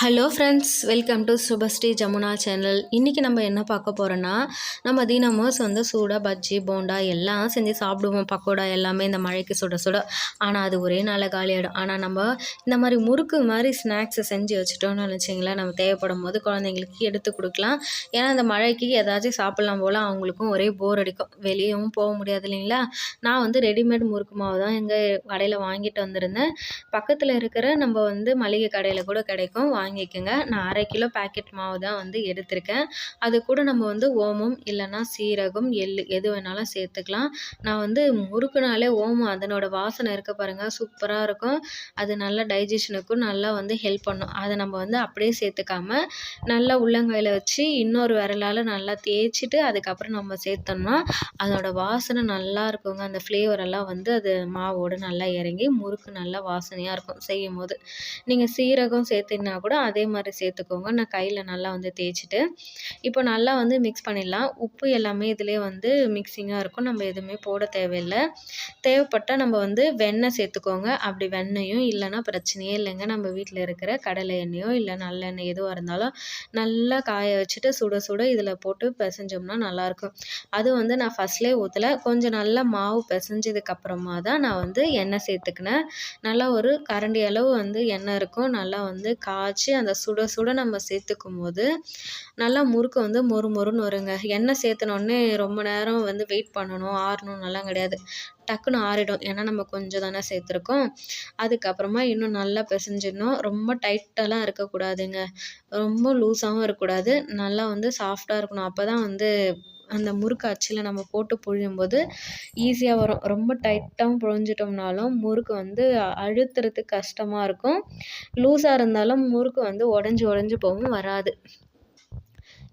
Hello friends welcome to Subhashree Jamuna channel இன்றைக்கி நம்ம என்ன பார்க்க போகிறோன்னா நம்ம தினமும் வந்து சூடாக பஜ்ஜி போண்டா எல்லாம் செஞ்சு சாப்பிடுவோம். பக்கோடா எல்லாமே இந்த மழைக்கு சுட சுட. ஆனால் அது ஒரே நாளில் காலியாகிடும் ஆனால் நம்ம இந்த மாதிரி முறுக்கு மாதிரி ஸ்நாக்ஸை செஞ்சு வச்சுட்டோம்னு நினச்சிங்களேன் நம்ம தேவைப்படும் போது குழந்தைங்களுக்கு எடுத்து கொடுக்கலாம். ஏன்னா இந்த மழைக்கு ஏதாச்சும் சாப்பிட்லாம் போல் அவங்களுக்கும் ஒரே போர் அடிக்கும். வெளியவும் போக முடியாது இல்லைங்களா? நான் வந்து ரெடிமேட் முறுக்கு மாவு தான் எங்கள் கடையில் வாங்கிட்டு வந்திருந்தேன். பக்கத்தில் இருக்கிற நம்ம வந்து மளிகை கடையில் கூட கிடைக்கும். வாங்கிக்கோங்க. நான் அரை கிலோ பேக்கெட் மாவு தான் வந்து எடுத்திருக்கேன். அது கூட நம்ம வந்து ஓமம் இல்லைன்னா சீரகம் எள் எது வேணாலும் சேர்த்துக்கலாம். நான் வந்து முறுக்குனாலே ஓமம் அதனோட வாசனை இருக்க பாருங்கள் சூப்பராக இருக்கும். அது நல்லா டைஜஷனுக்கும் நல்லா வந்து ஹெல்ப் பண்ணும். அதை நம்ம வந்து அப்படியே சேர்த்துக்காம நல்லா உள்ளங்கையில் வச்சு இன்னொரு விரலால் நல்லா தேய்ச்சிட்டு அதுக்கப்புறம் நம்ம சேர்த்தோம்னா அதோட வாசனை நல்லா இருக்குங்க. அந்த ஃப்ளேவரெல்லாம் வந்து அது மாவோடு நல்லா இறங்கி முறுக்கு நல்லா வாசனையாக இருக்கும் செய்யும் போது நீங்கள் சீரகம் சேர்த்திங்கன்னா கூட அதே மாதிரி சேர்த்துக்கோங்க. நான் கையில் நல்லா வந்து தேய்ச்சிட்டு இப்போ நல்லா வந்து மிக்ஸ் பண்ணிடலாம். உப்பு எல்லாமே இதிலே வந்து மிக்சிங்காக இருக்கும். நம்ம எதுவுமே போட தேவையில்லை. தேவைப்பட்டால் நம்ம வந்து வெண்ணெய் சேர்த்துக்கோங்க. அப்படி வெண்ணையும் இல்லைன்னா பிரச்சனையே இல்லைங்க. நம்ம வீட்டில் இருக்கிற கடலை எண்ணெயோ இல்லை நல்லெண்ணெய் எதுவாக இருந்தாலும் நல்லா காய வச்சுட்டு சுட சுட இதில் போட்டு பிசைஞ்சோம்னா நல்லாயிருக்கும் அது வந்து நான் ஃபஸ்ட்லேயே ஊற்றலை கொஞ்சம் நல்லா மாவு பிசைஞ்சதுக்கப்புறமா தான் நான் வந்து எண்ணெய் சேர்த்துக்கினேன். நல்லா ஒரு கரண்டி அளவு வந்து எண்ணெய் இருக்கும். நல்லா வந்து காய்ச்சி வச்சு அந்த சுட சுட நம்ம சேர்த்துக்கும் போது நல்லா முறுக்கு வந்து மொறு மொறுன்னு வருங்க. எண்ணெய் சேர்த்தனோடனே ரொம்ப நேரம் வந்து வெயிட் பண்ணணும். ஆறணும்னெல்லாம் கிடையாது. டக்குன்னு ஆறிடும். ஏன்னா நம்ம கொஞ்சம் தானே சேர்த்துருக்கோம். அதுக்கப்புறமா இன்னும் நல்லா பிசைஞ்சிடணும். ரொம்ப டைட்டெல்லாம் இருக்கக்கூடாதுங்க. ரொம்ப லூஸாகவும் இருக்கக்கூடாது. நல்லா வந்து சாஃப்டாக இருக்கணும். அப்போ தான் வந்து அந்த முறுக்கு அச்சில் நம்ம போட்டு புழியும்போது ஈஸியாக வரும். ரொம்ப டைட்டாகவும் புழிஞ்சிட்டோம்னாலும் முறுக்கு வந்து அழுத்துறதுக்கு கஷ்டமாக இருக்கும். லூஸாக இருந்தாலும் முறுக்கு வந்து உடஞ்சி உடஞ்சி போகவும் வராது.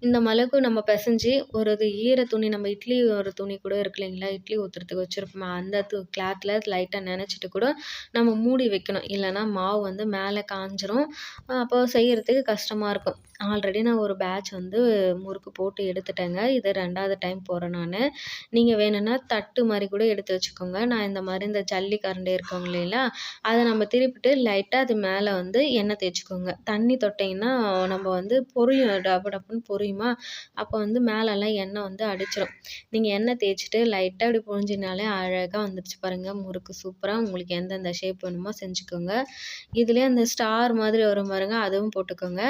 இந்த மிளகு நம்ம பிசைஞ்சி ஒரு இது ஈர துணி நம்ம இட்லி ஒரு துணி கூட இருக்கு இல்லைங்களா? இட்லி ஊற்றுறதுக்கு வச்சுருப்போம் அந்த து கிளாத்தில் லைட்டாக நினச்சிட்டு கூட நம்ம மூடி வைக்கணும். இல்லைன்னா மாவு வந்து மேலே காஞ்சிரும். அப்போ செய்கிறதுக்கு கஷ்டமாக இருக்கும். ஆல்ரெடி நான் ஒரு பேட்ச் வந்து முறுக்கு போட்டு எடுத்துட்டேங்க. இது ரெண்டாவது டைம் போகிறேன் நான். நீங்கள் வேணும்னா தட்டு மாதிரி கூட எடுத்து வச்சுக்கோங்க. நான் இந்த மாதிரி இந்த ஜல்லி கரண்டி இருக்கோங்க இல்லைங்களா? அதை நம்ம திருப்பிட்டு லைட்டாக அது மேலே வந்து எண்ணெய் தேய்ச்சிக்கோங்க. தண்ணி தொட்டிங்கன்னா நம்ம வந்து பொரியும். டப்பு டப்புன்னு பொரியுமா? அப்போ வந்து மேலெல்லாம் எண்ணெய் வந்து அடிச்சிடும் நீங்கள் எண்ணெய் தேய்ச்சிட்டு லைட்டாக அப்படி பொழிஞ்சினாலே அழகாக வந்துடுச்சு பாருங்கள் முறுக்கு சூப்பராக உங்களுக்கு எந்தெந்த ஷேப் வேணுமோ செஞ்சுக்கோங்க. இதுலேயே அந்த ஸ்டார் மாதிரி வரும் பாருங்கள் அதுவும் போட்டுக்கோங்க.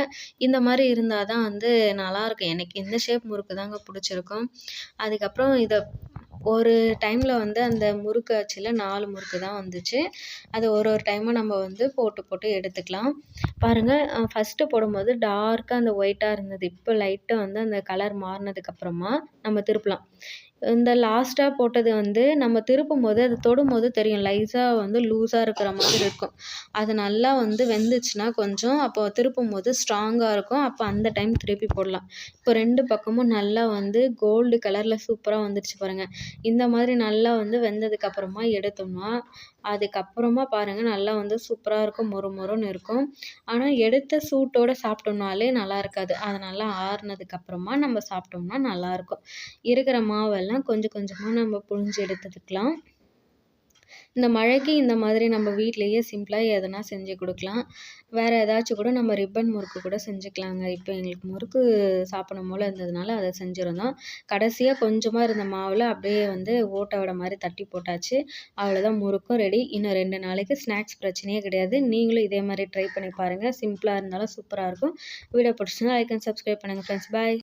இந்த மாதிரி மாதிரி இருந்தால் தான் வந்து நல்லாயிருக்கும். எனக்கு இந்த ஷேப் முறுக்கு தாங்க பிடிச்சிருக்கும். அதுக்கப்புறம் இதை ஒரு டைமில் வந்து அந்த முறுக்கு ஆச்சியில் நாலு முறுக்கு தான் வந்துச்சு. அதை ஒரு ஒரு டைமும் நம்ம வந்து போட்டு போட்டு எடுத்துக்கலாம். பாருங்கள் ஃபஸ்ட்டு போடும்போது டார்க்காக அந்த ஒயிட்டாக இருந்தது. இப்போ லைட்டாக வந்து அந்த கலர் மாறினதுக்கப்புறமா நம்ம திருப்பலாம். இந்த லாஸ்ட்டாக போட்டது வந்து நம்ம திருப்பும் போது அது தொடும் போது தெரியும். லைஸாக வந்து லூஸாக இருக்கிற மாதிரி இருக்கும். அது நல்லா வந்து வெந்துச்சுன்னா கொஞ்சம் அப்போ திருப்பும் போது ஸ்ட்ராங்காக இருக்கும். அப்போ அந்த டைம் திருப்பி போடலாம். இப்போ ரெண்டு பக்கமும் நல்லா வந்து கோல்டு கலரில் சூப்பராக வந்துடுச்சு பாருங்கள் இந்த மாதிரி நல்லா வந்து வெந்ததுக்கப்புறமா எடுத்தோம்னா அதுக்கப்புறமா பாருங்கள் நல்லா வந்து சூப்பராக இருக்கும் மொறு மொறுன்னு இருக்கும். ஆனால் எடுத்த சூட்டோடு சாப்பிட்டோம்னாலே நல்லா இருக்காது. அது நல்லா ஆறுனதுக்கப்புறமா நம்ம சாப்பிட்டோம்னா நல்லாயிருக்கும் இருக்கிற மாவெல்லாம் கொஞ்சம் கொஞ்சமாக நம்ம புழிஞ்சு எடுத்துக்கலாம். இந்த மழைக்கு இந்த மாதிரி நம்ம வீட்லேயே சிம்பிளாக எதனா செஞ்சு கொடுக்கலாம். வேறு ஏதாச்சும் கூட நம்ம ரிப்பன் முறுக்கு கூட செஞ்சுக்கலாங்க. இப்போ எங்களுக்கு முறுக்கு சாப்பிடணும் போல் இருந்ததுனால அதை செஞ்சுருந்தோம். கடைசியாக கொஞ்சமாக இருந்த மாவில் அப்படியே வந்து ஓட்டை விட மாதிரி தட்டி போட்டாச்சு. அவ்வளோதான் முறுக்கும் ரெடி இன்னும் ரெண்டு நாளைக்கு ஸ்நாக்ஸ் பிரச்சனையே கிடையாது. நீங்களும் இதே மாதிரி ட்ரை பண்ணி பாருங்கள் சிம்பிளாக இருந்தாலும் சூப்பராக இருக்கும். வீடியோ பிடிச்சிருந்தா லைக் அண்ட் சப்ஸ்கிரைப் பண்ணுங்கள் ஃப்ரெண்ட்ஸ் பாய்